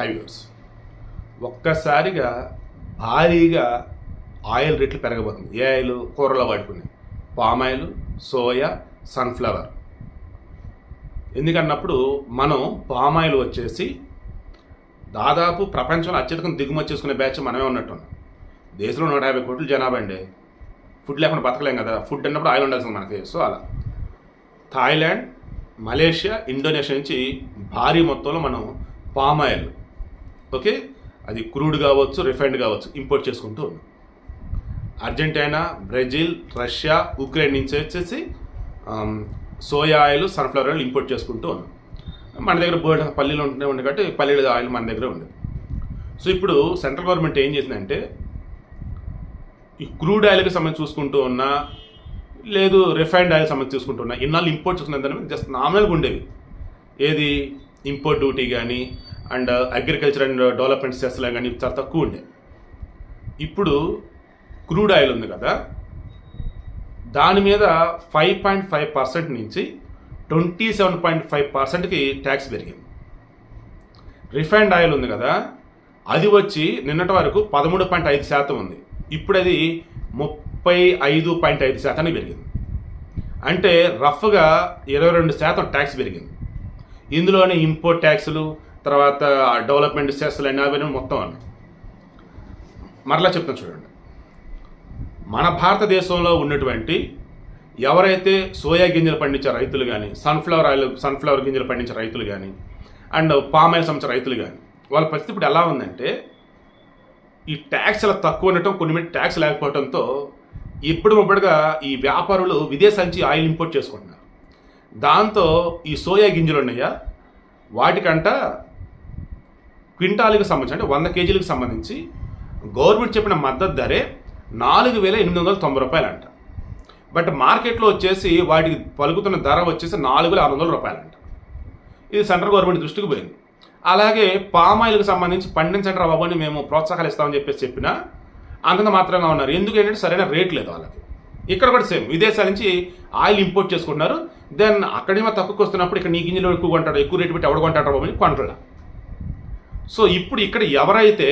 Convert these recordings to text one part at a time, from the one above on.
Five years ఒక్కసారిగా భారీగా oil రేట్లు పెరగబోతుంది. ఏ ఆయిల్? కూరలో వాడుకునే పామ్ ఆయిల్ సోయా సన్ఫ్లవర్. ఎందుకన్నప్పుడు మనం పామ్ ఆయిల్ వచ్చేసి దాదాపు ప్రపంచంలో అత్యధికం దిగుమతి చేసుకునే బ్యాచ్ మనమే ఉన్నట్టున్నాం. దేశంలో నూట యాభై కోట్ల జనాభా అండి. ఫుడ్ లేకుండా బతకలేం కదా. ఫుడ్ అన్నప్పుడు ఆయిల్ ఉండాల్సింది మనకి. సో అలా. థాయిలాండ్ మలేషియా ఇండోనేషియా నుంచి భారీ మొత్తంలో మనం పామ్ ఆయిల్ ఓకే? అది క్రూడ్ కావచ్చు రిఫైన్డ్ కావచ్చు ఇంపోర్ట్ చేసుకుంటూ ఉన్నాం అర్జెంటీనా బ్రెజిల్ రష్యా ఉక్రెయిన్ నుంచి వచ్చేసి soya oil sunflower oil import చేసుకుంటూ ఉన్నాం మన దగ్గర బోర్డ్ పల్లీలు ఉంటూనే ఉండే కాబట్టి పల్లీల ఆయిల్ మన దగ్గర ఉండేది సో ఇప్పుడు సెంట్రల్ గవర్నమెంట్ ఏం చేసిందంటే ఈ క్రూడ్ ఆయిల్కి సంబంధించి చూసుకుంటూ ఉన్నా లేదు రిఫైన్డ్ ఆయిల్ సంబంధించి చూసుకుంటూ ఉన్నా ఇన్నాళ్ళు ఇంపోర్ట్ చేసుకున్న దాని మీద జస్ట్ నామినల్గా ఉండేవి. ఏది? ఇంపోర్ట్ డ్యూటీ కానీ అండ్ అగ్రికల్చర్ అండ్ డెవలప్మెంట్ సెస్లో కానీ చాలా తక్కువ ఉండే. ఇప్పుడు క్రూడ్ ఆయిల్ ఉంది కదా దాని మీద ఫైవ్ పాయింట్ ఫైవ్ పర్సెంట్ నుంచి ట్వంటీ సెవెన్ పాయింట్ ఫైవ్ పర్సెంట్కి ట్యాక్స్ పెరిగింది. రిఫైన్డ్ ఆయిల్ ఉంది కదా అది వచ్చి నిన్నటి వరకు పదమూడు పాయింట్ ఐదు శాతం ఉంది. ఇప్పుడు అది ముప్పై ఐదు పాయింట్ ఐదు శాతానికి పెరిగింది. అంటే రఫ్గా ఇరవై రెండు శాతం ట్యాక్స్ పెరిగింది. ఇందులోనే ఇంపోర్ట్ ట్యాక్సులు తర్వాత డెవలప్మెంట్ సెస్లు అన్ని అవన్నీ మొత్తం అన్నీ. మరలా చెప్తాను చూడండి. మన భారతదేశంలో ఉన్నటువంటి ఎవరైతే సోయా గింజలు పండించే రైతులు కానీ సన్ఫ్లవర్ ఆయిల్ సన్ఫ్లవర్ గింజలు పండించే రైతులు కానీ అండ్ పామ్ ఆయిల్ సంబంధించిన రైతులు కానీ వాళ్ళ పరిస్థితి ఇప్పుడు ఎలా ఉందంటే ఈ ట్యాక్స్ల తక్కువ ఉండటం కొన్ని మీద ట్యాక్స్ లేకపోవడంతో ఇప్పుడు ఇప్పుడుగా ఈ వ్యాపారులు విదేశాల నుంచి ఆయిల్ ఇంపోర్ట్ చేసుకుంటున్నారు. దాంతో ఈ సోయా గింజలు ఉన్నాయా? వాటికంట క్వింటాల్కి సంబంధించి అంటే వంద కేజీలకు సంబంధించి గవర్నమెంట్ చెప్పిన మద్దతు ధరే నాలుగు వేల ఎనిమిది వందల తొంభై రూపాయలు అంట బట్ మార్కెట్లో వచ్చేసి వాటికి పలుకుతున్న ధర వచ్చేసి నాలుగు వేల ఆరు వందల రూపాయలు అంట ఇది సెంట్రల్ గవర్నమెంట్ దృష్టికి పోయింది. అలాగే పామ్ ఆయిల్కి సంబంధించి పండించండి రా బాబు అని మేము ప్రోత్సాహాలు ఇస్తామని చెప్పేసి చెప్పినా అంతంత మాత్రంగా ఉన్నారు. ఎందుకు ఏంటంటే సరైన రేట్ లేదు వాళ్ళకి. ఇక్కడ కూడా సేమ్ విదేశాల నుంచి ఆయిల్ ఇంపోర్ట్ చేసుకుంటున్నారు. దెన్ అక్కడేమో తక్కువకి వస్తున్నప్పుడు ఇక్కడ నీ గింజలు ఎక్కువ కొంటాడు ఎక్కువ రేటు పెట్టి ఎవడు కొంటాడు బాబు అని కొంటాడు సో ఇప్పుడు ఇక్కడ ఎవరైతే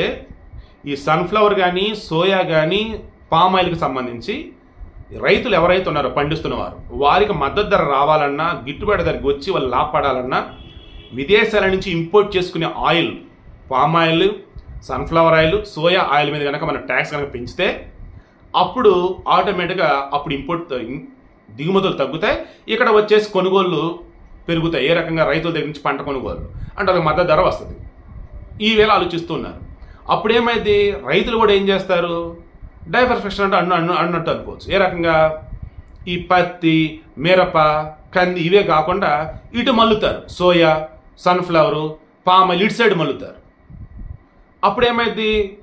ఈ సన్ఫ్లవర్ కానీ సోయా కానీ పామ్ ఆయిల్కి సంబంధించి రైతులు ఎవరైతే ఉన్నారో పండిస్తున్నవారు వారికి మద్దతు ధర రావాలన్నా గిట్టుబాటు ధరకు వచ్చి వాళ్ళు లాభపడాలన్నా విదేశాల నుంచి ఇంపోర్ట్ చేసుకునే oil palm oil sunflower oil soya oil మీద కనుక మనం ట్యాక్స్ కనుక పెంచితే అప్పుడు ఆటోమేటిక్గా అప్పుడు ఇంపోర్ట్ దిగుమతులు తగ్గుతాయి. ఇక్కడ వచ్చేసి కొనుగోళ్ళు పెరుగుతాయి. ఏ రకంగా రైతుల దగ్గర నుంచి పంట కొనుగోలు. అంటే వాళ్ళకి మద్దతు ధర వస్తుంది. ఈ వేళ ఆలోచిస్తున్నారు అప్పుడేమైంది? రైతులు కూడా ఏం చేస్తారు? డైవర్సిఫికేషన్ అంటే అన్ను అన్ను అన్నట్టు అనుకోవచ్చు. ఏ రకంగా? ఈ పత్తి మిరప కంది ఇవే కాకుండా ఇటు మల్లుతారు. సోయా సన్ఫ్లవరు పామ్ ఇటు సైడ్ మల్లుతారు. అప్పుడేమైంది?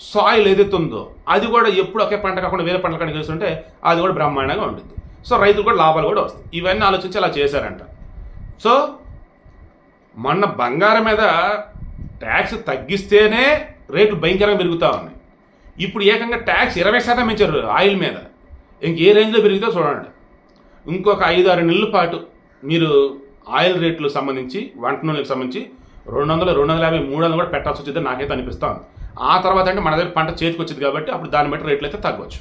సాయిల్ ఏదైతే ఉందో అది కూడా ఎప్పుడు ఒకే పంట కాకుండా వేరే పంటల కనుక వేస్తుంటే అది కూడా బ్రహ్మాండంగా ఉంటుంది. సో రైతులు కూడా లాభాలు కూడా వస్తాయి. ఇవన్నీ ఆలోచించి అలా చేశారంట. సో మొన్న బంగారం మీద ట్యాక్స్ తగ్గిస్తేనే రేట్లు భయంకరంగా పెరుగుతూ ఉన్నాయి. ఇప్పుడు ఏకంగా ట్యాక్స్ ఇరవై శాతం పెంచారు ఆయిల్ మీద. ఇంక ఏ రేంజ్లో పెరిగితే చూడండి. ఇంకొక ఐదు ఆరు నెలల పాటు మీరు ఆయిల్ రేట్లు సంబంధించి వంట నూనెలకు సంబంధించి రెండు వందలు రెండు వందల యాభై మూడు వందలు కూడా పెట్టాల్సి వచ్చిందని నాకైతే అనిపిస్తాను ఆ తర్వాత అంటే మన దగ్గర పంట చేతికి వచ్చింది కాబట్టి అప్పుడు దాన్ని బట్టి రేట్లు అయితే తగ్గవచ్చు